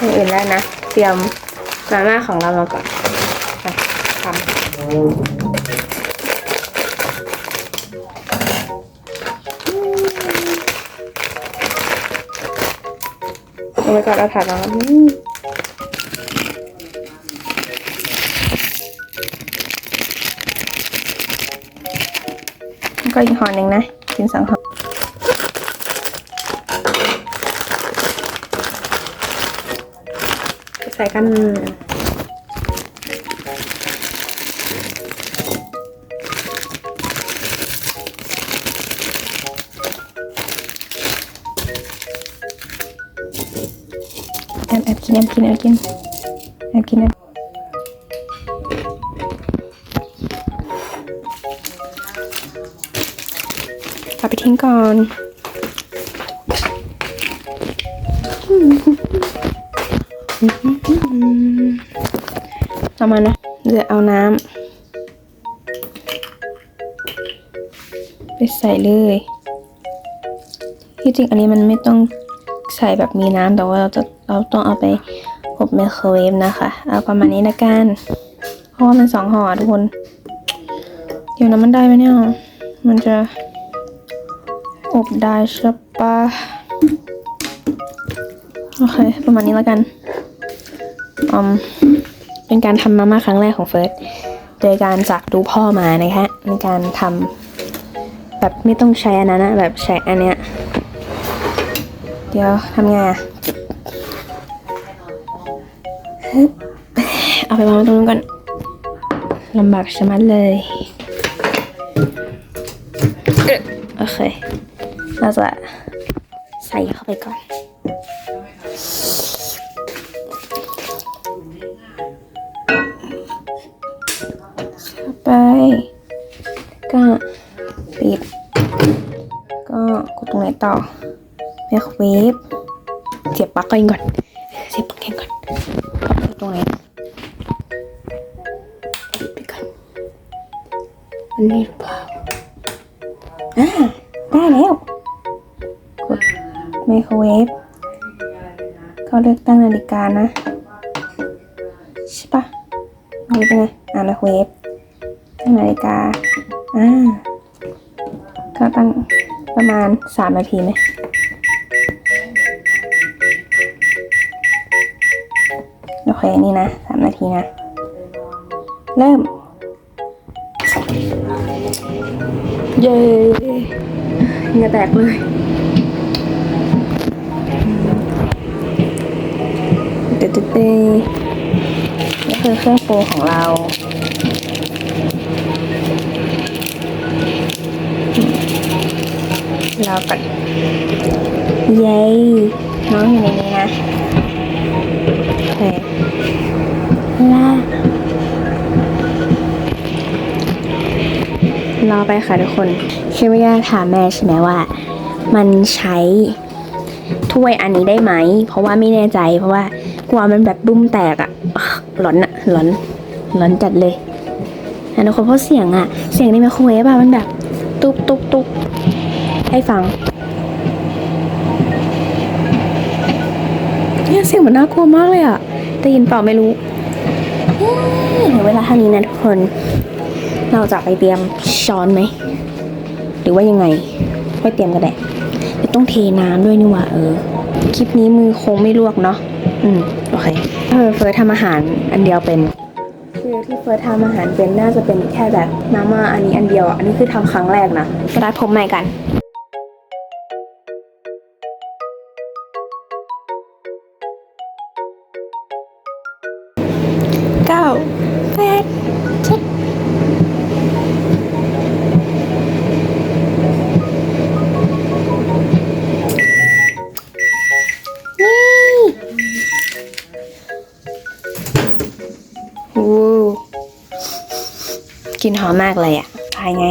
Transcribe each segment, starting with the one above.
อย่างอื่นแล้นะ เตรียมมาม่าของเรามาก่อนอะทำเอาไปก่อนเอาถ่านมาอืมแล้วก็อีกห่อหนึ่งนะกินสองห่อ ใส่กัน แอบแอบกินแอบกินแอบกินแอบกินแอบเอาไปทิ้งก่อน เอามานะเดี๋ยวเอาน้ำไปใส่เลย ที่จริงอันนี้มันไม่ต้องใส่แบบมีน้ำแต่ว่าเราจะเราต้องเอาไปอบไมโครเวฟนะคะ เอาประมาณนี้ละกัน เพราะว่ามันสองห่อทุกคน เดี๋ยวน้ำมันได้ไหมเนี่ย มันจะอบได้ใช่ปะโอเค ประมาณนี้ละกัน อืมเป็นการทำมาม่าครั้งแรกของเฟิร์สโดยการจากดูพ่อมานะคะในการทำแบบไม่ต้องใช้อันนั้นนะแบบใช้อันเนี้ยเดี๋ยวทำไงอะเอาไปวางตรงนู้นก่อนลำบากชะมัดเลย โอเค เราจะใส่เข้าไปก่อน ก็ปิด ก็กดตรงไหนต่อไมโครเวฟเสียบปลั๊กก่อนก่อนเสียบปลั๊กเองก่อนกดตรงไหนปิดไปก่อนอันนี้หรือเปล่าอ่าได้แล้วกดไมโครเวฟก็เลือกตั้งนาฬิกานะใช่ปะเอาไปไงอ่าไมโครเวฟ นาฬิกา อ่า ก็ตั้งประมาณสามนาทีไหมโอเค นี่นะสามนาทีนะ เริ่ม เย้เหงื่อแตกเลยเตเตเตนี่คือเครื่องปรุงของเรา รอก่อนเย้น้องอยู่ในนี้นะโอเคล่ารอไปค่ะทุกคนคิดว่าย่าถามแม่ใช่ไหมว่า มันใช้ถ้วยอันนี้ได้ไหม เพราะว่าไม่แน่ใจเพราะว่ากลัวมันแบบบุ้มแตกอะอะหลอนอะหลอนหลอนจัดเลยอะทุกคนเพราะเสียงอะเสียงในไมโครเวฟอะมันแบบ ตุ๊บตุ๊บตุ๊บ ให้ฟัง เนี่ยเสียงมันน่ากลัวมากเลยอะได้ยินเปล่าไม่รู้เอ๊ะเหลือเวลาเท่านี้นะทุกคน เราจะไปเตรียมช้อนไหม หรือว่ายังไงค่อยเตรียมกันแหละเดี๋ยวต้องเทน้ำด้วยนี่หว่าเออ คลิปนี้มือคงไม่ลวกเนาะ อืม โอเค เออเฟิร์สทำอาหารอันเดียวเป็นคือที่เฟิร์สทำอาหารเป็นน่าจะเป็นแค่แบบมาม่าอันนี้อันเดียวอะอันนี้คือทำครั้งแรกนะรัดผมใหม่กัน โอ้กลินหอมมากเลยอะทายไง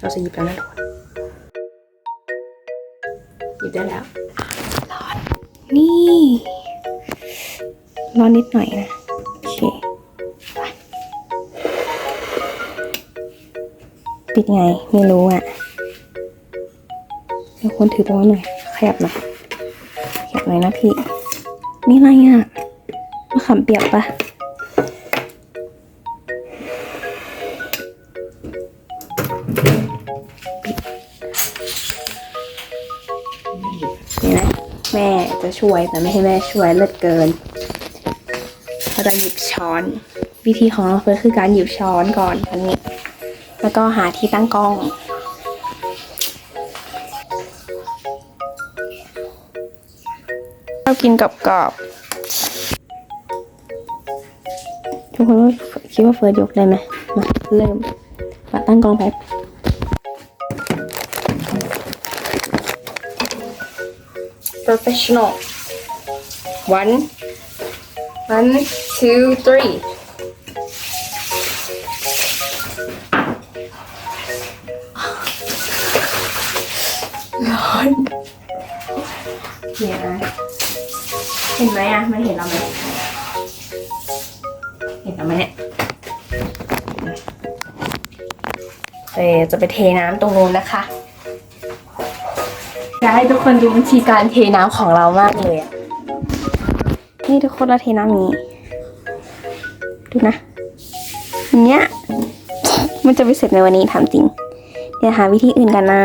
เราจะหยิบแล้วนะทุกคนหยิบได้แล้ว ร้อน นี่ ร้อนนิดหน่อยนะ โอเคไปปิดไง ไม่รู้อะเดี๋ยวคนถือไปว่าหน่อย ขยับหน่อย ขยับหน่อยนะพี่ นี่อะไรอะมะขามเปียกปะนี่นะแม่จะช่วยแต่ไม่ให้แม่ช่วยเลิศเกินเราจะหยิบช้อน วิธีของเราเฟิร์สคือการหยิบช้อนก่อนอันนี้ แล้วก็หาที่ตั้งกล้องเรากินกับกรอบ ทุกคนว่าคิดว่าเฟิร์สยกได้ไหมมาเริ่มมาตั้งกองแป๊บ professional one one two three เห็นไหมเนี่ยเอจะไปเทน้ำตรงนู้นนะคะอยากให้ทุกคนดูวิธีการเทน้ำของเรามากเลยอะนี่ทุกคนเราเทน้ำนี้ ดูนะอย่างเนี้ยมันจะไปเสร็จในวันนี้ถามจริง เดี๋ยวหาวิธีอื่นกันนะ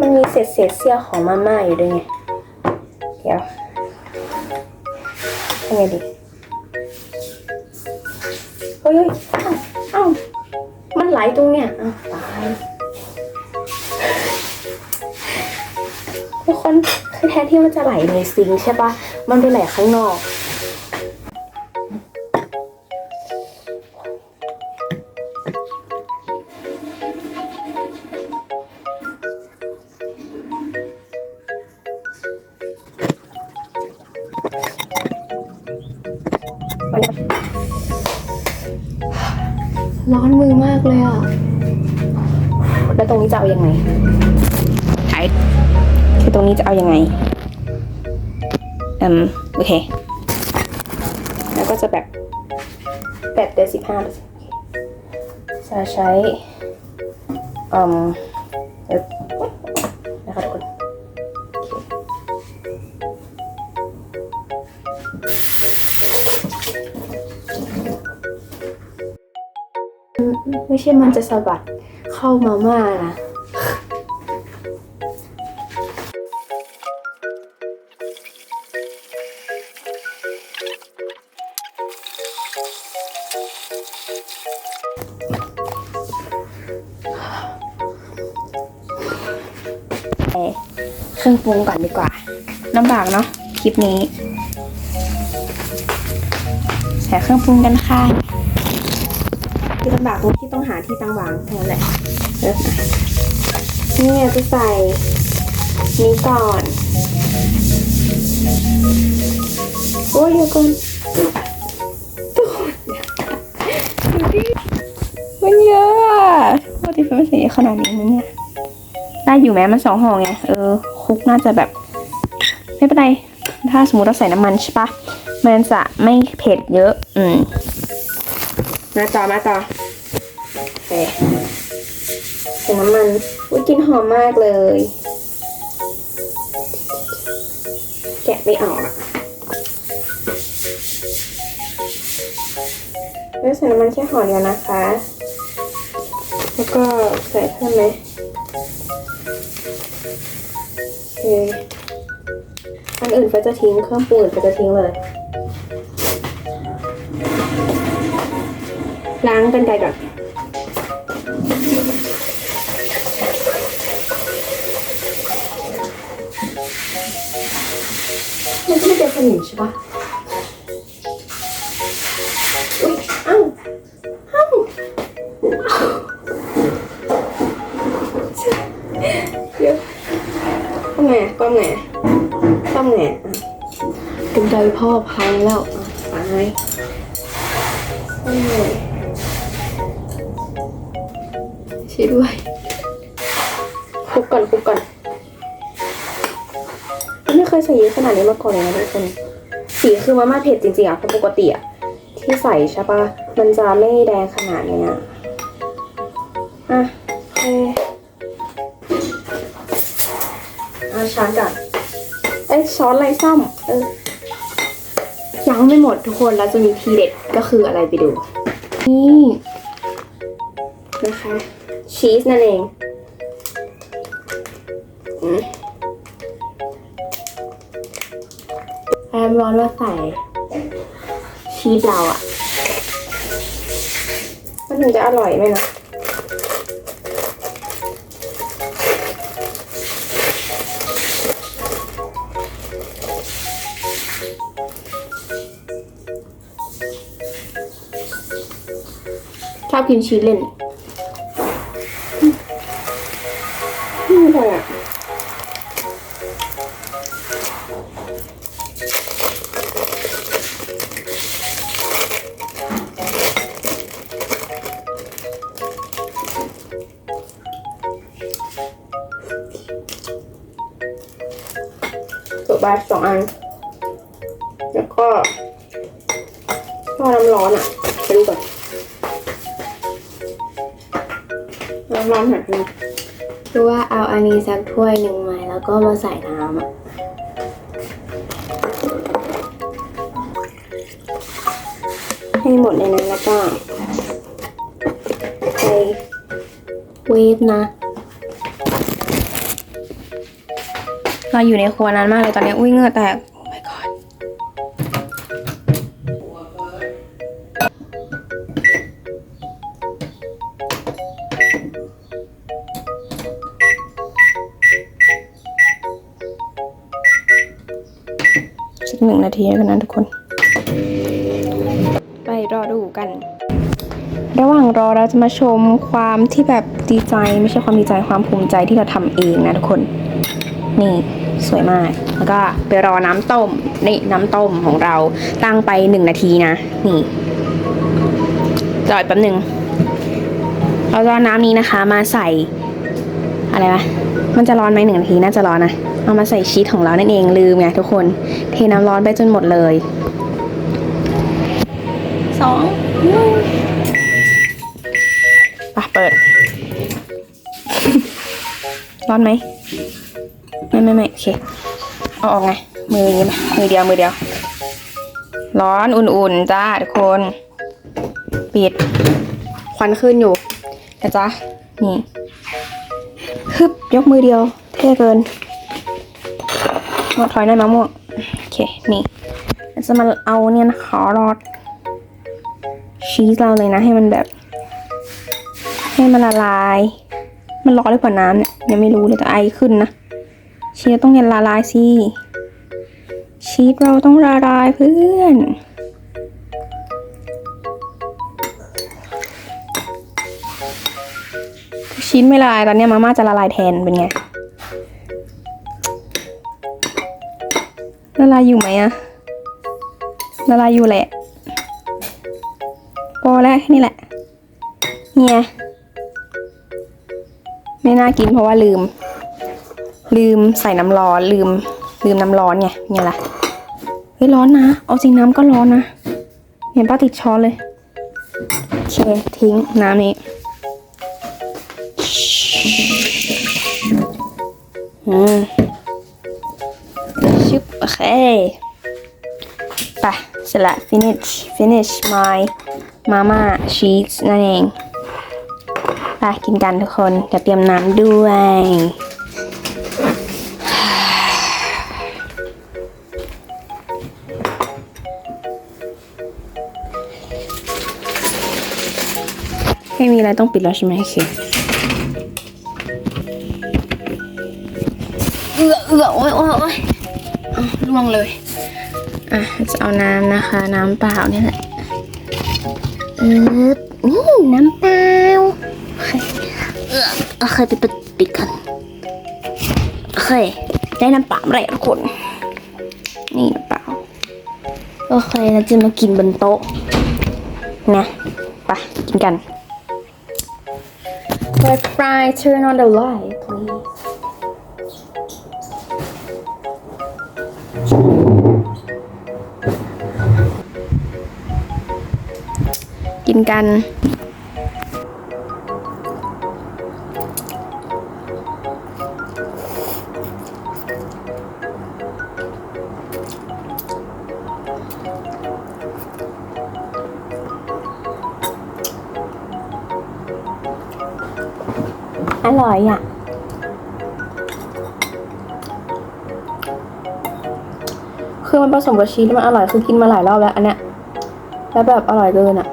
มันมีเศษเศษเสี้ยวของมาม่าอยู่ด้วยไง เดี๋ยวทำไงดีเฮ้ยเอ้าเอ้ามันไหลตรงเนี้ยเอ้าตาย ทุกคนคือแทนที่มันจะไหลในซิงใช่ปะมันไปไหลข้างนอก ร้อนมือมากเลยอะ แล้วตรงนี้จะเอายังไงไทคือตรงนี้จะเอายังไงอืมโอเค แล้วก็จะแบบแปดเดือนสิบห้าจะใช้อืม ไม่ใช่มันจะสะบัดเข้ามาม่านะเอเครื่องปรุงก่อนดีกว่าลำบากเนาะคลิปนี้ ใส่เครื่องปรุงกันค่ะ ที่ลำบากตรงที่ต้องหาที่ตั้งวางแค่นั้นแหละเริ่มนะนี่จะใส่นี้ก่อน โอ้ยเดี๋ยวก่อนทุกคนดูดิมันเยอะอะปกติเป็นไม่ใส่ขนาดนี้มั้ยเนี่ยได้อยู่ไหมมันสองห่อไง เออ คุกน่าจะแบบ ไม่เป็นไร ถ้าสมมติเราใส่น้ำมันใช่ปะมันจะไม่เผ็ดเยอะ อืม มาต่อ มาต่อ ใส่น้ำมันอุ้ยกลินหอมมากเลย แกะไม่ออกแล้วใส่น้ำมันแค่ห่อเดียวนะคะ แล้วก็ใส่เพิ่มไหมโอเคอันอื่นก็จะทิ้งเครื่องปรุงอื่นก็จะทิ้งเลยล้างกันไกรก่อน มันก็ไม่เป็นสนิมใช่ปะอุ้ยเอ้าเอ้าเดี๋ยวทำไงก้มไงก้มไงกันไกรพ่อพังแล้วอะตายก้มไง ช่วยด้วยคลุกก่อนคลุกก่อนไม่เคยใส่เยอะขนาดนี้มาก่อนเลยนะทุกคนสีคือมาม่าเผ็ดจริงๆอะเพราะปกติอะที่ใส่ใช่ปะมันจะไม่แดงขนาดเนี้ยอะโอเคเอาช้อนก่อนเอ้ยช้อนไรซ่อมเออยังไม่หมดทุกคนแล้วจะมีทีเด็ดก็คืออะไรไปดู นี่นะคะ ชีสนั่นเองอแอมร้อนว่าใส่ชีสเราอะมันถึงจะอร่อยไหมนะชอบกินชีสเล่น องอัน แล้วก็ก็น้ำร้อนอะไปดูก่อนน้ำร้อนหัดดูคือว่าเอาอันนี้สักถ้วยหนึ่งมาแล้วก็มาใส่น้ำอะให้หมดในนั้นแล้วก็ใส่เวฟนะ เราอยู่ในครัวนานมากเลยตอนนี้ อุ้ยเหงื่อแตกโอ้ my god สักหนึ่งนาทีแล้วกันนะทุกคน ไปรอดูกัน ระหว่างรอเราจะมาชมความที่แบบดีใจไม่ใช่ความดีใจความภูมิใจที่เราทำเองนะทุกคน นี่ สวยมาก แล้วก็ไปรอน้ำต้ม นี่น้ำต้มของเราตั้งไปหนึ่งนาทีนะ นี่จอดแป๊บหนึ่งเราจะเอน้ำนี้นะคะ มาใส่อะไรวะ มันจะร้อนไหมหนึ่งนาทีน่าจะร้อนนะ เอามาใส่ชีสของเรานั่นเองลืมไงทุกคน เทน้ำร้อนไปจนหมดเลยสองหนึ่งไปเปิด ร้อนไหม ไม่ไม่ไม่โอเค เอาออกไง มืออย่างงี้มมือเดียวมือเดียว ร้อนอุ่นๆจ้าทุกคน ปิด ควันขึ้นอยู่นะจ๊ะ นี่ฮึบยกมือเดียว เท่เกินมาถอยหน่อยมะม่วงโอเค นี่จะมาเอาเนี่ยนะคะรอดชีสเราเลยนะ ให้มันแบบ ให้มันละลาย มันร้อนหรือเปล่าน้ำเนี่ยยังไม่รู้เลยแต่ไอขึ้นนะ ชีสต้องเย็นละลายสิชีสเราต้องละลายเพื่อนชีสไม่ละลายตอนเนี้ยมาม่าจะละลายแทนเป็นไงละลายอยู่ไหมอะละลายอยู่แหละพอแล้วแค่นี้แหละเนี่ยไม่น่ากินเพราะว่าลืม ลืมใส่น้ำร้อนลืม ลืมน้ำร้อนไงไงล่ะเฮ้ยร้อนนะเอาจริงน้ำก็ร้อนนะเห็นป้าติดช้อนเลยโอเคทิ้งน้ำนี้อืมชุบโอเคไปเสร็จละ finish finish my mama cheese นั่นเองไปกินกันทุกคนเดี๋ยวเตรียมน้ำด้วย ไม่มีอะไรต้องปิดแล้วใช่ไหมโอเคเอือเอือโอ้ยโอ้ยโอ้ยอะล่วงเลย อะ จะเอาน้ำนะคะ น้ำเปล่าเนี่ยแหละเออนี่น้ำเปล่าโอเคเออโอเคปิดปิดปิดกันโอเคได้น้ำเปล่าแล้วทุกคน นี่น้ำเปล่าโอเคเราจะมากินบนโต๊ะนะไปกินกัน But fry, turn on the light, please. กินกัน อร่อยอะ คือมันผสมกับชีสมันอร่อยคือกินมาหลายรอบแล้วอันเนี้ยแล้วแบบอร่อยเกินอะ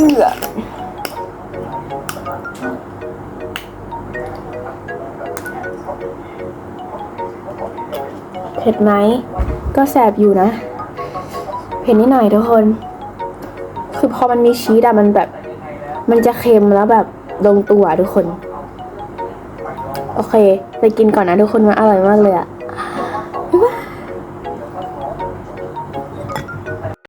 เอือเผ็ดไหม ก็แสบอยู่นะ เผ็ดนิดหน่อยทุกคน คือพอมันมีชีสอะมันแบบ มันจะเค็มแล้วแบบลงตัวทุกคน โอเค ไปกินก่อนนะทุกคนมันอร่อยมากเลยอะ